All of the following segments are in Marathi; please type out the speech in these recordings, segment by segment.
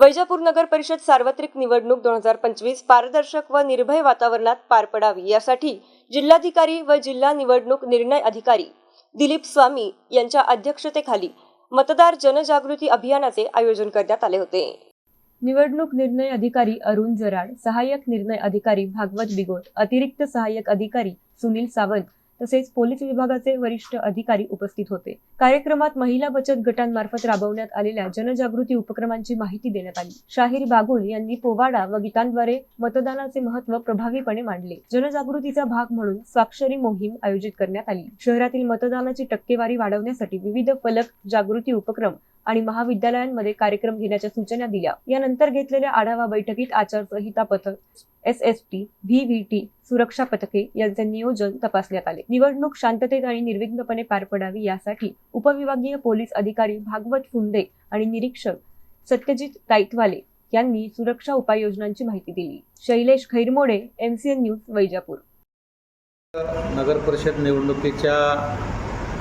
वैजापूर नगर परिषद सार्वत्रिक निवडणूक दोन हजार पंचवीस पारदर्शक व निर्भय वातावरणात पार पडावी यासाठी जिल्हाधिकारी व जिल्हा निवडणूक निर्णय अधिकारी दिलीप स्वामी यांच्या अध्यक्षतेखाली मतदार जनजागृती अभियानाचे आयोजन करण्यात आले होते. निवडणूक निर्णय अधिकारी अरुण जराड सहाय्यक निर्णय अधिकारी भागवत बिगोत अतिरिक्त सहाय्यक अधिकारी सुनील सावंत तसेच पोलीस विभागाचे वरिष्ठ अधिकारी उपस्थित होते. कार्यक्रमात महिला बचत गटांमार्फत राबवण्यात आलेल्या जनजागृती उपक्रमांची माहिती देण्यात आली. शाहीर बागुल यांनी पोवाडा व गीतांद्वारे मतदानाचे महत्त्व प्रभावीपणे मांडले. जनजागृतीचा भाग म्हणून स्वाक्षरी मोहीम आयोजित करण्यात आली. शहरातील मतदानाची टक्केवारी वाढवण्यासाठी विविध फलक जागृती उपक्रम आणि महाविद्यालयांमध्ये कार्यक्रम घेण्याच्या सूचना दिल्या. यानंतर घेतलेल्या आढावा बैठकीत आचारसंहिता पथक S S T V V T सुरक्षा पथके यांचे नियोजन तपासण्यात आले. निवडणूक शांततेत आणि निर्विघ्नपणे पार पडावी यासाठी उपविभागीय पोलीस अधिकारी भागवत फुंदे आणि निरीक्षक सत्यजित ताईतवाले यांनी सुरक्षा उपाययोजनांची माहिती दिली. Shailesh Khairmode MCN news Vaijapur. नगर परिषद निवडणुकीच्या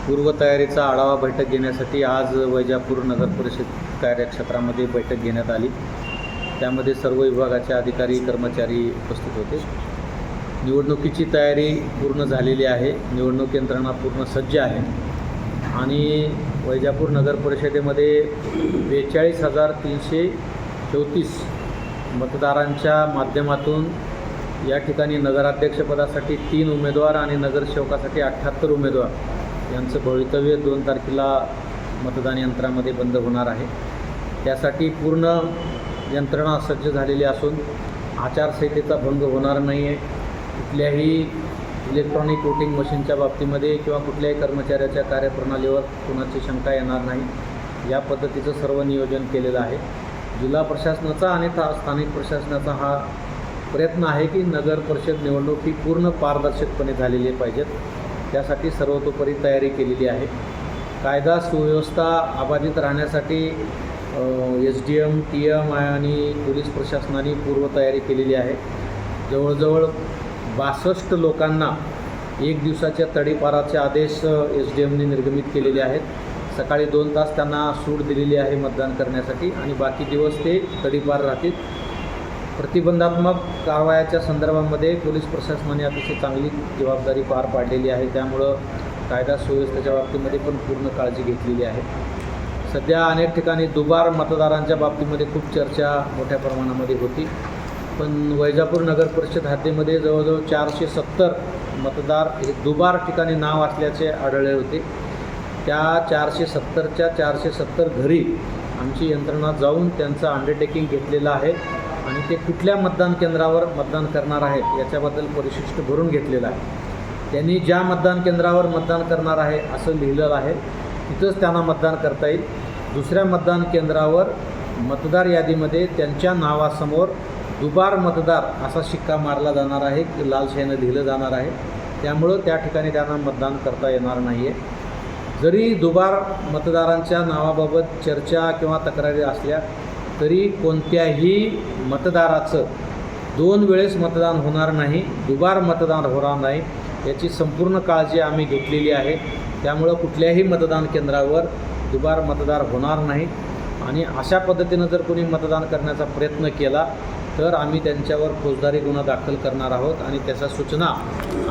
पूर्वतयारीचा आढावा बैठक घेण्यासाठी आज वैजापूर नगर परिषद कार्यक्षेत्रामध्ये बैठक घेण्यात आली. त्यामध्ये सर्व विभागाचे अधिकारी कर्मचारी उपस्थित होते. निवडणुकीची तयारी पूर्ण झालेली आहे. निवडणूक यंत्रणा पूर्ण सज्ज आहे. आणि वैजापूर नगर परिषदेमध्ये बेचाळीस हजार तीनशे चौतीस मतदारांच्या माध्यमातून या ठिकाणी नगराध्यक्षपदासाठी तीन उमेदवार आणि नगरसेवकासाठी अठ्ठ्याहत्तर उमेदवार यांचं भवितव्य दोन तारखेला मतदान यंत्रामध्ये बंद होणार आहे. त्यासाठी पूर्ण यंत्रणा सज्ज झालेली असून आचारसंहितेचा भंग होणार नाही आहे कुठल्याही इलेक्ट्रॉनिक वोटिंग मशीनच्या बाबतीमध्ये किंवा कुठल्याही कर्मचाऱ्याच्या कार्यप्रणालीवर कुणाची शंका येणार नाही. या पद्धतीचं सर्व नियोजन केलेलं आहे. जिल्हा प्रशासनाचा आणि स्थानिक प्रशासनाचा हा प्रयत्न आहे की नगर परिषद निवडणूक ही पूर्ण पारदर्शकपणे झालेली पाहिजेत. त्यासाठी सर्वतोपरी तयारी केलेली आहे. कायदा सुव्यवस्था अबाधित राहण्यासाठी S D M T M आणि पोलीस प्रशासनाने पूर्वतयारी केलेली आहे. जवळजवळ बासष्ट लोकांना एक दिवसाच्या तडीपाराचे आदेश एस डी एमने निर्गमित केलेले आहेत. सकाळी दोन तास त्यांना सूट दिलेली आहे मतदान करण्यासाठी आणि बाकी दिवस ते तडीपार राहतील. प्रतिबंधात्मक कारवायाच्या संदर्भामध्ये पोलीस प्रशासनाने अतिशय चांगली जबाबदारी पार पाडलेली आहे. त्यामुळं कायदा सुव्यवस्थेच्या बाबतीमध्ये पण पूर्ण काळजी घेतलेली आहे. सध्या अनेक ठिकाणी दुबार मतदारांच्या बाबतीमध्ये खूप चर्चा मोठ्या प्रमाणामध्ये होती. पण वैजापूर नगर परिषद हद्दीमध्ये जवळजवळ चारशे सत्तर मतदार हे दुबार ठिकाणी नाव असल्याचे आढळले होते. त्या चारशे सत्तरच्या चारशे सत्तर घरी आमची यंत्रणा जाऊन त्यांचं अंडरटेकिंग घेतलेलं आहे. आणि ते कुठल्या मतदान केंद्रावर मतदान करणार आहेत याच्याबद्दल परिशिष्ट भरून घेतलेलं आहे. त्यांनी ज्या मतदान केंद्रावर मतदान करणार आहे असं लिहिलेलं आहे तिथंच त्यांना मतदान करता येईल. दुसऱ्या मतदान केंद्रावर मतदार यादीमध्ये त्यांच्या नावासमोर दुबार मतदार असा शिक्का मारला जाणार आहे की लाल लिहिलं जाणार आहे. त्यामुळं त्या ठिकाणी त्यांना मतदान करता येणार नाही आहे जरी दुबार मतदारांच्या नावाबाबत चर्चा किंवा तक्रारी असल्या तरी कोणत्याही मतदाराचं दोन वेळेस मतदान होणार नाही दुबार मतदान होणार नाही याची संपूर्ण काळजी आम्ही घेतलेली आहे. त्यामुळं कुठल्याही मतदान केंद्रावर दुबार मतदार होणार नाही. आणि अशा पद्धतीनं जर कोणी मतदान करण्याचा प्रयत्न केला तर आम्ही त्यांच्यावर फौजदारी गुन्हा दाखल करणार आहोत आणि त्याच्या सूचना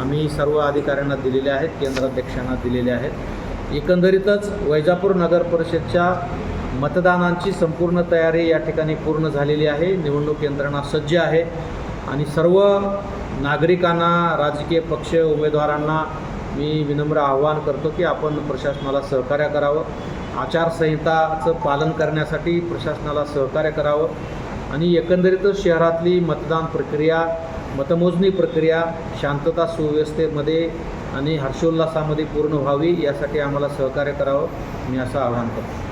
आम्ही सर्व अधिकाऱ्यांना दिलेल्या आहेत केंद्राध्यक्षांना दिलेल्या आहेत. एकंदरीतच वैजापूर नगर परिषदच्या मतदानांची संपूर्ण तयारी या ठिकाणी पूर्ण झालेली आहे. निवडणूक यंत्रणा सज्ज आहे. आणि सर्व नागरिकांना राजकीय पक्ष उमेदवारांना मी विनम्र आव्हान करतो की आपण प्रशासनाला सहकार्य करावं. आचारसंहिताचं पालन करण्यासाठी प्रशासनाला सहकार्य करावं. आणि एकंदरीतच शहरातली मतदान प्रक्रिया मतमोजणी प्रक्रिया शांतता सुव्यवस्थेमध्ये आणि हर्षोल्लासामध्ये पूर्ण व्हावी यासाठी आम्हाला सहकार्य करावं. मी असं आवाहन करतो.